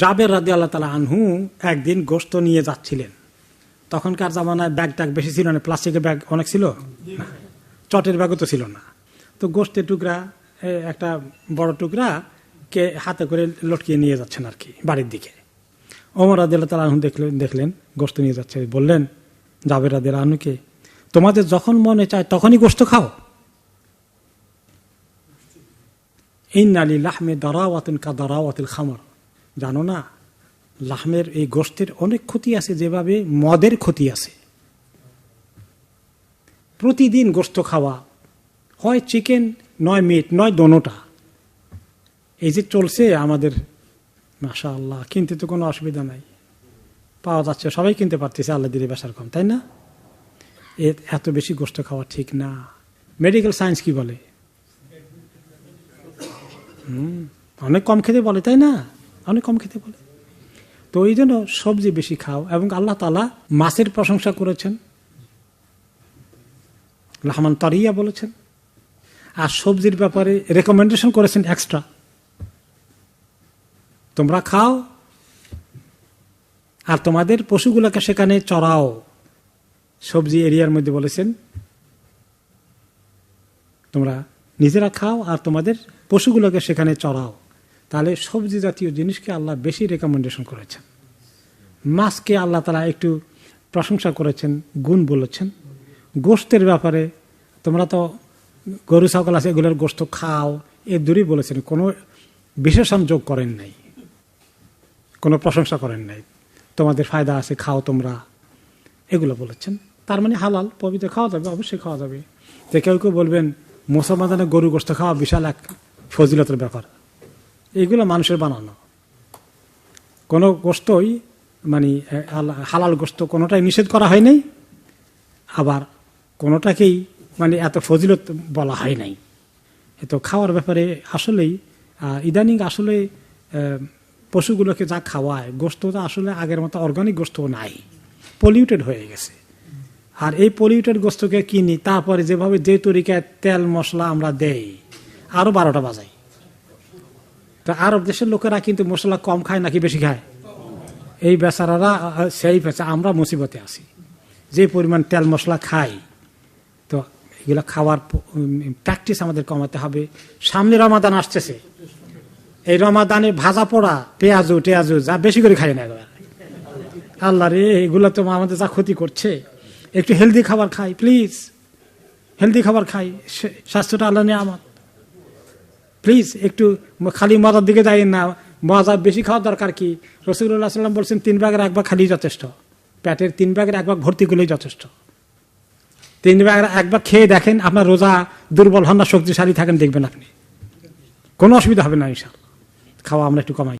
জাবের রাদি আল্লাহ তালা আনহু একদিন গোস্ত নিয়ে যাচ্ছিলেন। তখনকার জামানায় ব্যাগ ট্যাগ বেশি ছিল না, প্লাস্টিকের ব্যাগ অনেক ছিল। চটের ব্যাগও তো ছিল না। তো গোস্তের টুকরা একটা বড় টুকরা কে হাতে করে লটকিয়ে নিয়ে যাচ্ছেন আর কি, বাড়ির দিকে। ওমর রাদি আল্লাহ তালা আনহু দেখলেন দেখলেন গোস্ত নিয়ে যাচ্ছে। বললেন, জাবের রাদি আনহুকে তোমাদের যখন মনে চায় তখনই গোস্ত খাও। ইন্নালি লাহমে দারাওয়াতুন কা দারাওয়াতিল খামর। জানো না লাহমের এই গোষ্ঠের অনেক ক্ষতি আছে যেভাবে মদের ক্ষতি আছে। প্রতিদিন গোস্ত খাওয়া হয় চিকেন নয় মিট নয় দোনোটা। এই যে চলছে আমাদের মাশা আল্লাহ কিনতে তো কোনো অসুবিধা নাই। পাওয়া যাচ্ছে সবাই কিনতে পারতেছে আল্লাহ দিলে বেসার কম তাই না? এত বেশি গোস্ত খাওয়া ঠিক না। মেডিকেল সায়েন্স কি বলে? হুম, অনেক কম খেতে বলে তাই না? অনেক কম খেতে বলে। তো এই জন্য সবজি বেশি খাও এবং আল্লাহ তালা মাছের প্রশংসা করেছেন। রহমান তারিয়া বলেছেন। আর সবজির ব্যাপারে রেকমেন্ডেশন করেছেন এক্সট্রা তোমরা খাও। আর তোমাদের পশুগুলোকে সেখানে চড়াও। সবজি এরিয়ার মধ্যে বলেছেন। তোমরা নিজেরা খাও আর তোমাদের পশুগুলোকে সেখানে চড়াও। তাহলে সবজি জাতীয় জিনিসকে আল্লাহ বেশি রেকমেন্ডেশন করেছেন। মাছকে আল্লাহ তালা একটু প্রশংসা করেছেন, গুণ বলেছেন। গোস্তের ব্যাপারে তোমরা তো গরু, ছাগল আছে, এগুলোর গোস্ত খাও, এ দূরই বলেছেন, কোনো বিশেষণ যোগ করেন নাই। কোনো প্রশংসা করেন নাই। তোমাদের ফায়দা আছে, খাও তোমরা, এগুলো বলেছেন। তার মানে হালাল, পবিত্র, খাওয়া যাবে, অবশ্যই খাওয়া যাবে। তো কেউ কেউ বলবেন মুসলমানের গরু, গোস্ত খাওয়া বিশাল এক ফজিলতের ব্যাপার। এইগুলো মানুষের বানানো। কোনো গোস্তই মানে হালা- হালাল গোস্ত কোনোটাই নিষেধ করা হয় নাই, আবার কোনোটাকেই মানে এত ফজিলত বলা হয় নাই। তো খাওয়ার ব্যাপারে আসলেই ইদানিং আসলে পশুগুলোকে যা খাওয়ায় গোস্তটা আসলে আগের মতো অর্গানিক গোস্ত নাই পলিউটেড হয়ে গেছে। আর এই পলিউটেড গোস্তকে কিনি, তারপরে যেভাবে যে তরিকায় তেল মশলা আমরা দেই আরও বারোটা বাজাই তা আরব দেশের লোকেরা কিন্তু মশলা কম খায় নাকি বেশি খায়? এই বেচারারা, সেই বেচা, আমরা মুসিবতে আছি। যে পরিমাণ তেল মশলা খাই, তো এগুলো খাওয়ার প্র্যাকটিস আমাদের কমাতে হবে। সামনে রমাদান আসতেছে। এই রমাদানে ভাজা পোড়া, পেঁয়াজু, টেয়াজু, যা বেশি করে খাই না আল্লাহ রে, এগুলো তো আমাদের যা ক্ষতি করছে। একটু হেলদি খাবার খাই প্লিজ হেলদি খাবার খাই স্বাস্থ্যটা আল্লাহ নিয়ে আমার প্লিজ একটু খালি মজার দিকে যাই না। মজা বেশি খাওয়ার দরকার কি? রসুল্লাহ সাল্লাম বলছেন, তিন ভাগের এক ভাগ খালি যথেষ্ট। পেটের তিন ভাগের এক ভাগ ভর্তি করলেই যথেষ্ট। তিন ভাগের এক ভাগ খেয়ে দেখেন, আপনার রোজা দুর্বল হন না, শক্তিশালী থাকেন, দেখবেন আপনি। কোনো অসুবিধা হবে না ইনশাল খাওয়া আমরা একটু কমাই।